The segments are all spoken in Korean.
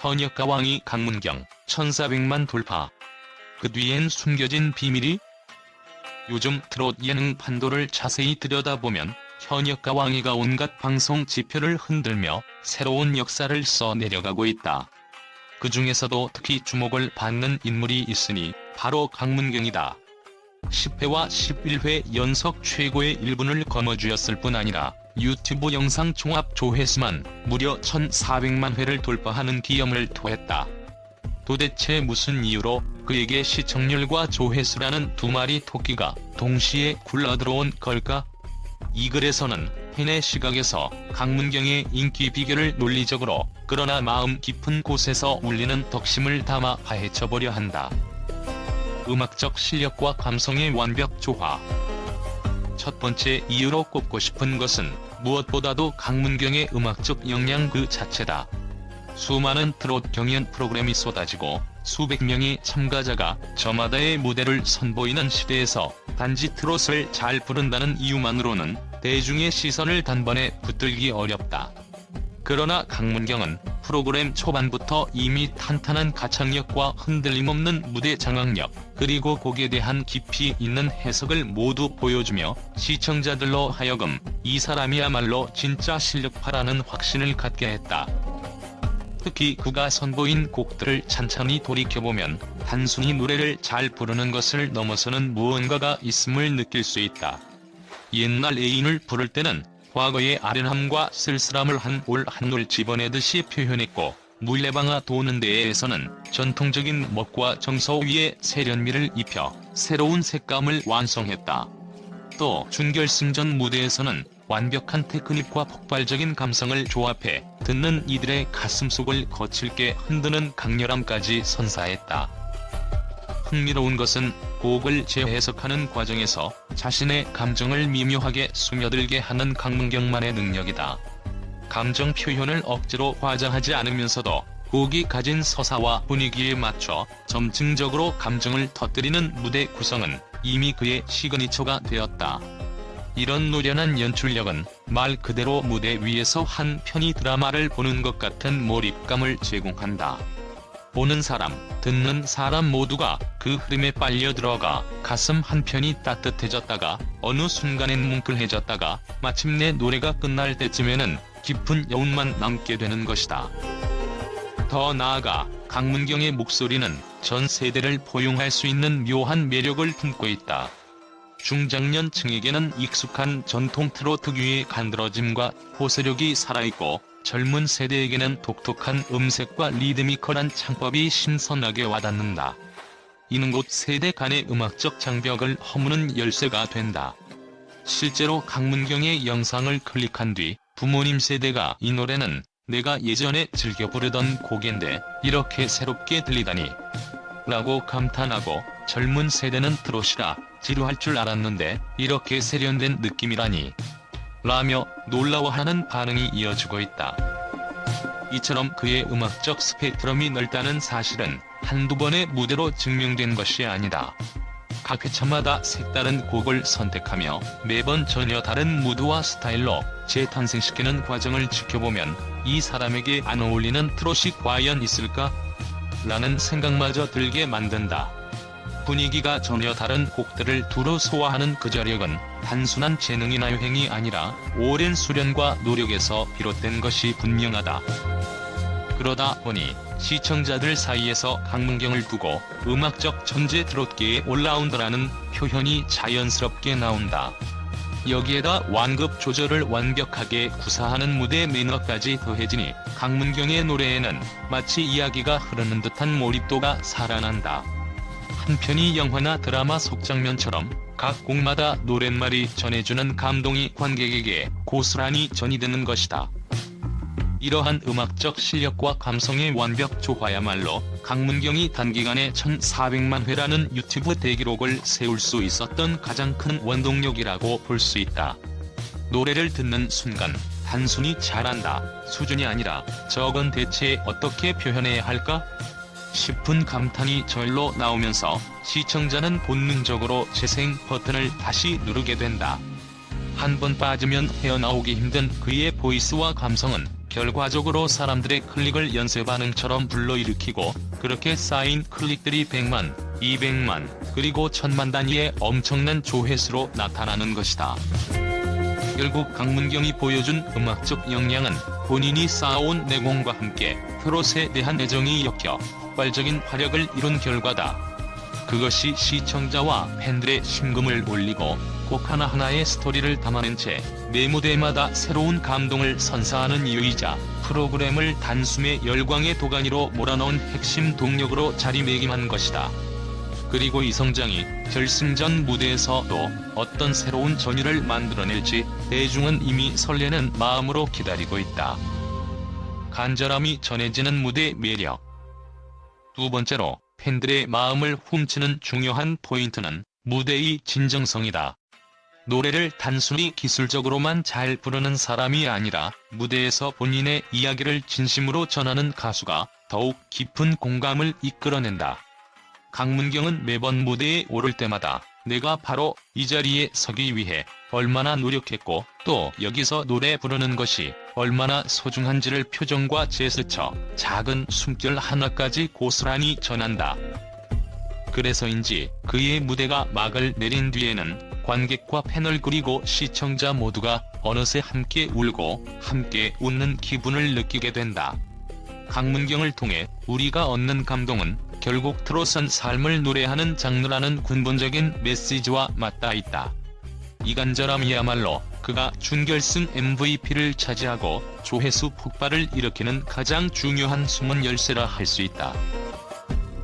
현역 가 왕이 강문경 1400만 돌파. 그 뒤엔 숨겨진 비밀이? 요즘 트롯 예능 판도를 자세히 들여다보면 현역 가 왕이가 온갖 방송 지표를 흔들며 새로운 역사를 써 내려가고 있다. 그 중에서도 특히 주목을 받는 인물이 있으니 바로 강문경이다. 10회와 11회 연속 최고의 1분을 거머쥐었을 뿐 아니라 유튜브 영상 종합 조회수만 무려 1400만 회를 돌파하는 기염을 토했다. 도대체 무슨 이유로 그에게 시청률과 조회수라는 두 마리 토끼가 동시에 굴러들어온 걸까? 이 글에서는 팬의 시각에서 강문경의 인기 비결을 논리적으로 그러나 마음 깊은 곳에서 울리는 덕심을 담아 파헤쳐보려 한다. 음악적 실력과 감성의 완벽 조화. 첫 번째 이유로 꼽고 싶은 것은 무엇보다도 강문경의 음악적 역량 그 자체다. 수많은 트롯 경연 프로그램이 쏟아지고 수백 명의 참가자가 저마다의 무대를 선보이는 시대에서 단지 트롯을 잘 부른다는 이유만으로는 대중의 시선을 단번에 붙들기 어렵다. 그러나 강문경은 프로그램 초반부터 이미 탄탄한 가창력과 흔들림 없는 무대 장악력, 그리고 곡에 대한 깊이 있는 해석을 모두 보여주며 시청자들로 하여금 이 사람이야말로 진짜 실력파라는 확신을 갖게 했다. 특히 그가 선보인 곡들을 찬찬히 돌이켜보면 단순히 노래를 잘 부르는 것을 넘어서는 무언가가 있음을 느낄 수 있다. 옛날 애인을 부를 때는 과거의 아련함과 쓸쓸함을 한올 한올 집어내듯이 표현했고 물레방아 도는 데에서는 전통적인 멋과 정서 위에 세련미를 입혀 새로운 색감을 완성했다. 또 준결승전 무대에서는 완벽한 테크닉과 폭발적인 감성을 조합해 듣는 이들의 가슴속을 거칠게 흔드는 강렬함까지 선사했다. 흥미로운 것은 곡을 재해석하는 과정에서 자신의 감정을 미묘하게 스며들게 하는 강문경만의 능력이다. 감정 표현을 억지로 과장하지 않으면서도 곡이 가진 서사와 분위기에 맞춰 점층적으로 감정을 터뜨리는 무대 구성은 이미 그의 시그니처가 되었다. 이런 노련한 연출력은 말 그대로 무대 위에서 한 편의 드라마를 보는 것 같은 몰입감을 제공한다. 보는 사람, 듣는 사람 모두가 그 흐름에 빨려 들어가 가슴 한편이 따뜻해졌다가 어느 순간엔 뭉클해졌다가 마침내 노래가 끝날 때쯤에는 깊은 여운만 남게 되는 것이다. 더 나아가 강문경의 목소리는 전 세대를 포용할 수 있는 묘한 매력을 품고 있다. 중장년층에게는 익숙한 전통 트롯 특유의 간드러짐과 호소력이 살아있고 젊은 세대에게는 독특한 음색과 리드미컬한 창법이 신선하게 와닿는다. 이는 곧 세대 간의 음악적 장벽을 허무는 열쇠가 된다. 실제로 강문경의 영상을 클릭한 뒤 부모님 세대가 이 노래는 내가 예전에 즐겨 부르던 곡인데 이렇게 새롭게 들리다니 라고 감탄하고 젊은 세대는 트롯이라 지루할 줄 알았는데 이렇게 세련된 느낌이라니 라며 놀라워하는 반응이 이어지고 있다. 이처럼 그의 음악적 스펙트럼이 넓다는 사실은 한두 번의 무대로 증명된 것이 아니다. 각 회차마다 색다른 곡을 선택하며 매번 전혀 다른 무드와 스타일로 재탄생시키는 과정을 지켜보면 이 사람에게 안 어울리는 트롯이 과연 있을까? 라는 생각마저 들게 만든다. 분위기가 전혀 다른 곡들을 두루 소화하는 그 저력은 단순한 재능이나 요행이 아니라 오랜 수련과 노력에서 비롯된 것이 분명하다. 그러다 보니 시청자들 사이에서 강문경을 두고 음악적 천재 트롯계의 올라운더라는 표현이 자연스럽게 나온다. 여기에다 완급 조절을 완벽하게 구사하는 무대 매너까지 더해지니 강문경의 노래에는 마치 이야기가 흐르는 듯한 몰입도가 살아난다. 한편이 영화나 드라마 속 장면처럼 각 곡마다 노랫말이 전해주는 감동이 관객에게 고스란히 전이되는 것이다. 이러한 음악적 실력과 감성의 완벽 조화야말로 강문경이 단기간에 1400만 회라는 유튜브 대기록을 세울 수 있었던 가장 큰 원동력이라고 볼 수 있다. 노래를 듣는 순간 단순히 잘한다 수준이 아니라 저건 대체 어떻게 표현해야 할까? 싶은 감탄이 절로 나오면서 시청자는 본능적으로 재생 버튼을 다시 누르게 된다. 한 번 빠지면 헤어나오기 힘든 그의 보이스와 감성은 결과적으로 사람들의 클릭을 연쇄 반응처럼 불러일으키고 그렇게 쌓인 클릭들이 100만, 200만, 그리고 1000만 단위의 엄청난 조회수로 나타나는 것이다. 결국 강문경이 보여준 음악적 역량은 본인이 쌓아온 내공과 함께 프롯에 대한 애정이 엮여 폭발적인 화력을 이룬 결과다. 그것이 시청자와 팬들의 심금을 올리고 곡 하나하나의 스토리를 담아낸 채 매 무대마다 새로운 감동을 선사하는 이유이자 프로그램을 단숨에 열광의 도가니로 몰아넣은 핵심 동력으로 자리매김한 것이다. 그리고 이 성장이 결승전 무대에서도 어떤 새로운 전율을 만들어낼지 대중은 이미 설레는 마음으로 기다리고 있다. 간절함이 전해지는 무대 매력 두 번째로 팬들의 마음을 훔치는 중요한 포인트는 무대의 진정성이다. 노래를 단순히 기술적으로만 잘 부르는 사람이 아니라 무대에서 본인의 이야기를 진심으로 전하는 가수가 더욱 깊은 공감을 이끌어낸다. 강문경은 매번 무대에 오를 때마다 내가 바로 이 자리에 서기 위해 얼마나 노력했고 또 여기서 노래 부르는 것이 얼마나 소중한지를 표정과 제스처, 작은 숨결 하나까지 고스란히 전한다. 그래서인지 그의 무대가 막을 내린 뒤에는 관객과 패널 그리고 시청자 모두가 어느새 함께 울고 함께 웃는 기분을 느끼게 된다. 강문경을 통해 우리가 얻는 감동은 결국 트롯은 삶을 노래하는 장르라는 근본적인 메시지와 맞닿아 있다. 이 간절함이야말로 그가 준결승 MVP를 차지하고 조회수 폭발을 일으키는 가장 중요한 숨은 열쇠라 할 수 있다.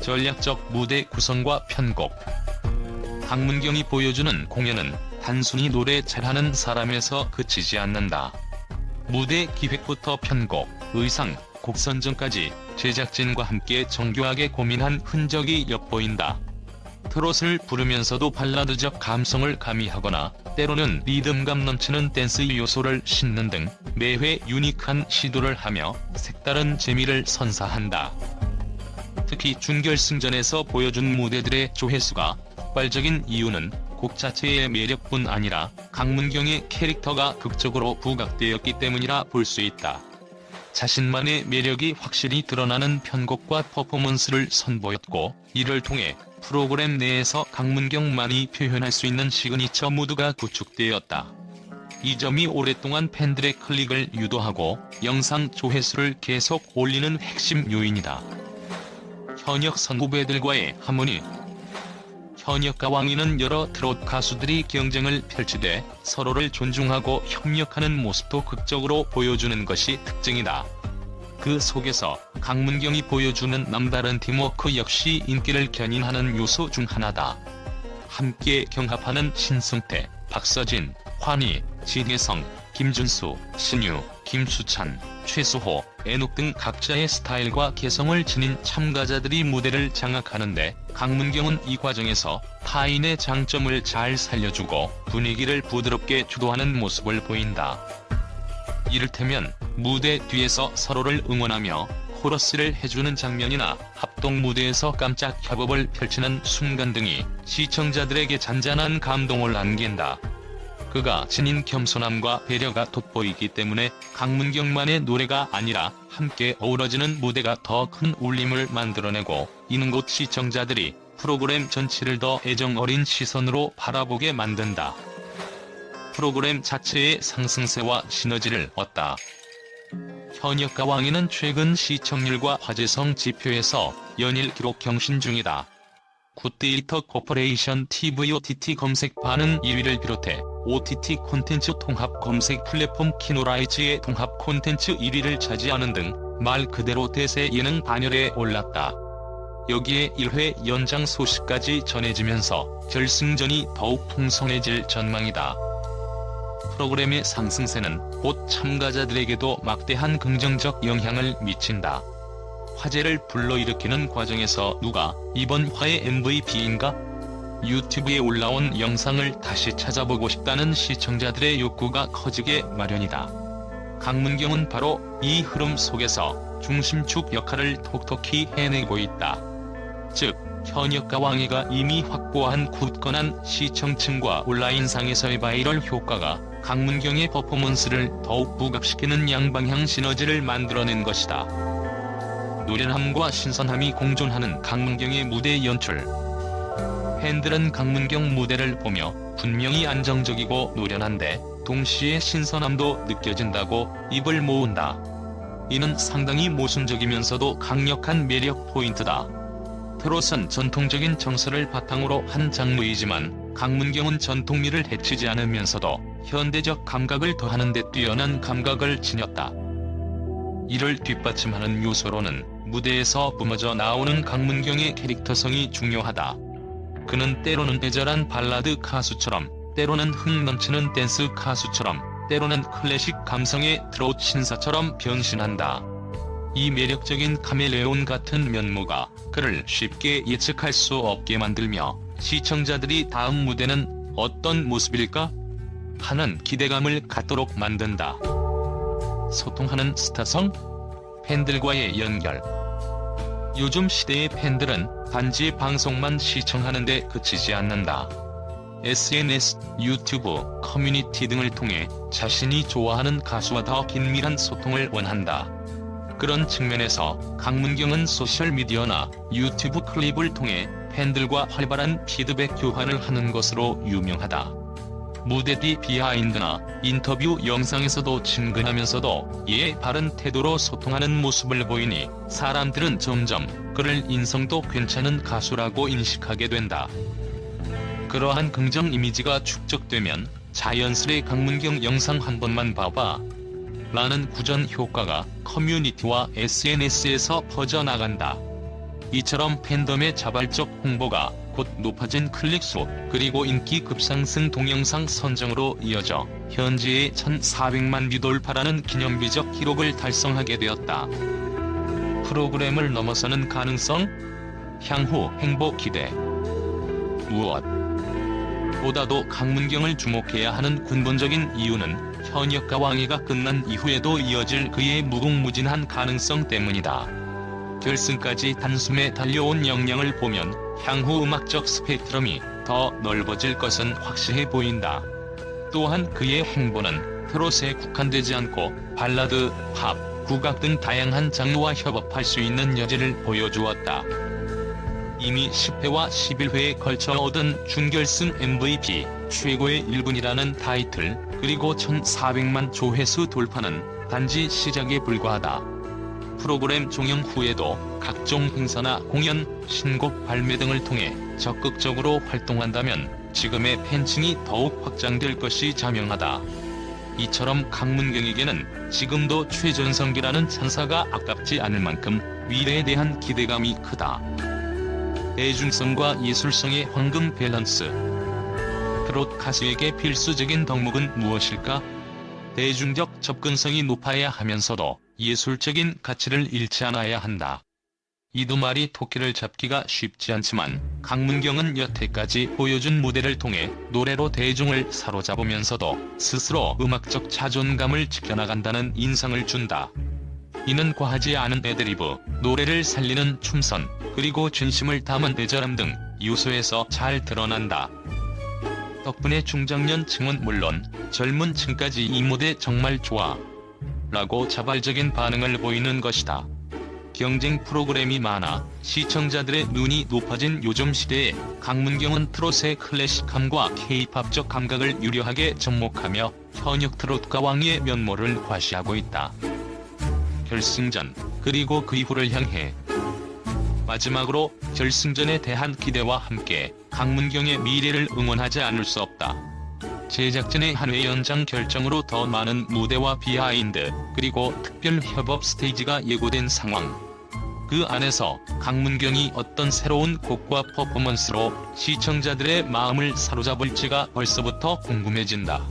전략적 무대 구성과 편곡 강문경이 보여주는 공연은 단순히 노래 잘하는 사람에서 그치지 않는다. 무대 기획부터 편곡, 의상, 곡 선정까지 제작진과 함께 정교하게 고민한 흔적이 엿보인다. 트롯을 부르면서도 발라드적 감성을 가미하거나 때로는 리듬감 넘치는 댄스 요소를 싣는 등 매회 유니크한 시도를 하며 색다른 재미를 선사한다. 특히 준결승전에서 보여준 무대들의 조회수가 폭발적인 이유는 곡 자체의 매력뿐 아니라 강문경의 캐릭터가 극적으로 부각되었기 때문이라 볼 수 있다. 자신만의 매력이 확실히 드러나는 편곡과 퍼포먼스를 선보였고 이를 통해 프로그램 내에서 강문경만이 표현할 수 있는 시그니처 무드가 구축되었다. 이 점이 오랫동안 팬들의 클릭을 유도하고 영상 조회수를 계속 올리는 핵심 요인이다. 현역 선후배들과의 하모니 현역과 왕이는 여러 트롯 가수들이 경쟁을 펼치되 서로를 존중하고 협력하는 모습도 극적으로 보여주는 것이 특징이다. 그 속에서 강문경이 보여주는 남다른 팀워크 역시 인기를 견인하는 요소 중 하나다. 함께 경합하는 신승태, 박서진, 환희, 진혜성, 김준수, 신유, 김수찬, 최수호, 애녹 등 각자의 스타일과 개성을 지닌 참가자들이 무대를 장악하는데 강문경은 이 과정에서 타인의 장점을 잘 살려주고 분위기를 부드럽게 주도하는 모습을 보인다. 이를테면 무대 뒤에서 서로를 응원하며 코러스를 해주는 장면이나 합동 무대에서 깜짝 협업을 펼치는 순간 등이 시청자들에게 잔잔한 감동을 안긴다. 그가 지닌 겸손함과 배려가 돋보이기 때문에 강문경만의 노래가 아니라 함께 어우러지는 무대가 더 큰 울림을 만들어내고 이는 곧 시청자들이 프로그램 전체를 더 애정 어린 시선으로 바라보게 만든다. 프로그램 자체의 상승세와 시너지를 얻다. 현역과 왕이는 최근 시청률과 화제성 지표에서 연일 기록 경신 중이다. 굿데이터 코퍼레이션 TV OTT 검색 반응 1위를 비롯해 OTT 콘텐츠 통합 검색 플랫폼 키노라이츠의 통합 콘텐츠 1위를 차지하는 등 말 그대로 대세 예능 반열에 올랐다. 여기에 1회 연장 소식까지 전해지면서 결승전이 더욱 풍성해질 전망이다. 프로그램의 상승세는 곧 참가자들에게도 막대한 긍정적 영향을 미친다. 화제를 불러일으키는 과정에서 누가 이번 화의 MVP인가? 유튜브에 올라온 영상을 다시 찾아보고 싶다는 시청자들의 욕구가 커지게 마련이다. 강문경은 바로 이 흐름 속에서 중심축 역할을 톡톡히 해내고 있다. 즉 현역과 왕이가 이미 확보한 굳건한 시청층과 온라인상에서의 바이럴 효과가 강문경의 퍼포먼스를 더욱 부각시키는 양방향 시너지를 만들어낸 것이다. 노련함과 신선함이 공존하는 강문경의 무대 연출. 팬들은 강문경 무대를 보며 분명히 안정적이고 노련한데 동시에 신선함도 느껴진다고 입을 모은다. 이는 상당히 모순적이면서도 강력한 매력 포인트다. 트롯은 전통적인 정서를 바탕으로 한 장르이지만 강문경은 전통미를 해치지 않으면서도 현대적 감각을 더하는 데 뛰어난 감각을 지녔다. 이를 뒷받침하는 요소로는 무대에서 뿜어져 나오는 강문경의 캐릭터성이 중요하다. 그는 때로는 애절한 발라드 가수처럼, 때로는 흥 넘치는 댄스 가수처럼, 때로는 클래식 감성의 트롯 신사처럼 변신한다. 이 매력적인 카멜레온 같은 면모가 그를 쉽게 예측할 수 없게 만들며 시청자들이 다음 무대는 어떤 모습일까? 하는 기대감을 갖도록 만든다. 소통하는 스타성? 팬들과의 연결. 요즘 시대의 팬들은 단지 방송만 시청하는데 그치지 않는다. SNS, 유튜브, 커뮤니티 등을 통해 자신이 좋아하는 가수와 더 긴밀한 소통을 원한다. 그런 측면에서 강문경은 소셜미디어나 유튜브 클립을 통해 팬들과 활발한 피드백 교환을 하는 것으로 유명하다. 무대 뒤 비하인드나 인터뷰 영상에서도 친근하면서도 예의 바른 태도로 소통하는 모습을 보이니 사람들은 점점 그를 인성도 괜찮은 가수라고 인식하게 된다. 그러한 긍정 이미지가 축적되면 자연스레 강문경 영상 한 번만 봐봐. 라는 구전 효과가 커뮤니티와 SNS에서 퍼져나간다. 이처럼 팬덤의 자발적 홍보가 곧 높아진 클릭수 그리고 인기 급상승 동영상 선정으로 이어져 현재의 1400만 뷰 돌파라는 기념비적 기록을 달성하게 되었다. 프로그램을 넘어서는 가능성? 향후 행복 기대. 무엇? 보다도 강문경을 주목해야 하는 근본적인 이유는 현역과 왕위가 끝난 이후에도 이어질 그의 무궁무진한 가능성 때문이다. 결승까지 단숨에 달려온 역량을 보면 향후 음악적 스펙트럼이 더 넓어질 것은 확실해 보인다. 또한 그의 행보는 트롯에 국한되지 않고 발라드, 팝, 국악 등 다양한 장르와 협업할 수 있는 여지를 보여주었다. 이미 10회와 11회에 걸쳐 얻은 준결승 MVP, 최고의 1군이라는 타이틀, 그리고 1400만 조회수 돌파는 단지 시작에 불과하다. 프로그램 종영 후에도 각종 행사나 공연, 신곡 발매 등을 통해 적극적으로 활동한다면 지금의 팬층이 더욱 확장될 것이 자명하다. 이처럼 강문경에게는 지금도 최전성기라는 찬사가 아깝지 않을 만큼 미래에 대한 기대감이 크다. 대중성과 예술성의 황금 밸런스. 트롯 가수에게 필수적인 덕목은 무엇일까? 대중적 접근성이 높아야 하면서도 예술적인 가치를 잃지 않아야 한다. 이두마리 토끼를 잡기가 쉽지 않지만 강문경은 여태까지 보여준 무대를 통해 노래로 대중을 사로잡으면서도 스스로 음악적 자존감을 지켜나간다는 인상을 준다. 이는 과하지 않은 애드리브, 노래를 살리는 춤선, 그리고 진심을 담은 애절함 등 요소에서 잘 드러난다. 덕분에 중장년층은 물론 젊은 층까지 이 무대 정말 좋아 라고 자발적인 반응을 보이는 것이다. 경쟁 프로그램이 많아 시청자들의 눈이 높아진 요즘 시대에 강문경은 트롯의 클래식함과 케이팝적 감각을 유려하게 접목하며 현역 트롯가 왕의 면모를 과시하고 있다. 결승전, 그리고 그 이후를 향해 마지막으로 결승전에 대한 기대와 함께 강문경의 미래를 응원하지 않을 수 없다. 제작진의 한회 연장 결정으로 더 많은 무대와 비하인드, 그리고 특별 협업 스테이지가 예고된 상황. 그 안에서 강문경이 어떤 새로운 곡과 퍼포먼스로 시청자들의 마음을 사로잡을지가 벌써부터 궁금해진다.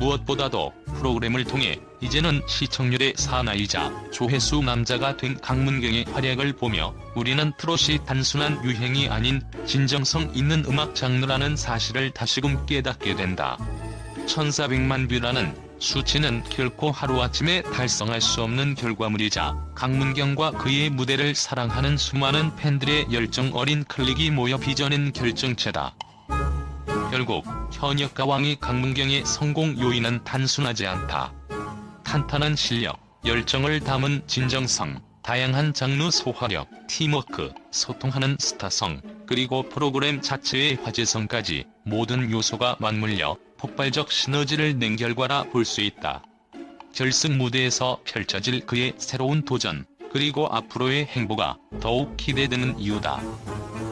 무엇보다도 프로그램을 통해 이제는 시청률의 사나이자 조회수 남자가 된 강문경의 활약을 보며 우리는 트롯이 단순한 유행이 아닌 진정성 있는 음악 장르라는 사실을 다시금 깨닫게 된다. 1400만 뷰라는 수치는 결코 하루아침에 달성할 수 없는 결과물이자 강문경과 그의 무대를 사랑하는 수많은 팬들의 열정 어린 클릭이 모여 빚어낸 결정체다. 결국 현역 가 왕이 강문경의 성공 요인은 단순하지 않다. 탄탄한 실력, 열정을 담은 진정성, 다양한 장르 소화력, 팀워크, 소통하는 스타성, 그리고 프로그램 자체의 화제성까지 모든 요소가 맞물려 폭발적 시너지를 낸 결과라 볼 수 있다. 결승 무대에서 펼쳐질 그의 새로운 도전, 그리고 앞으로의 행보가 더욱 기대되는 이유다.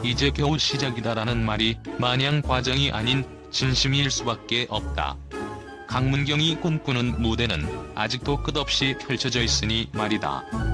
이제 겨우 시작이다라는 말이 마냥 과정이 아닌 진심일 수밖에 없다. 강문경이 꿈꾸는 무대는 아직도 끝없이 펼쳐져 있으니 말이다.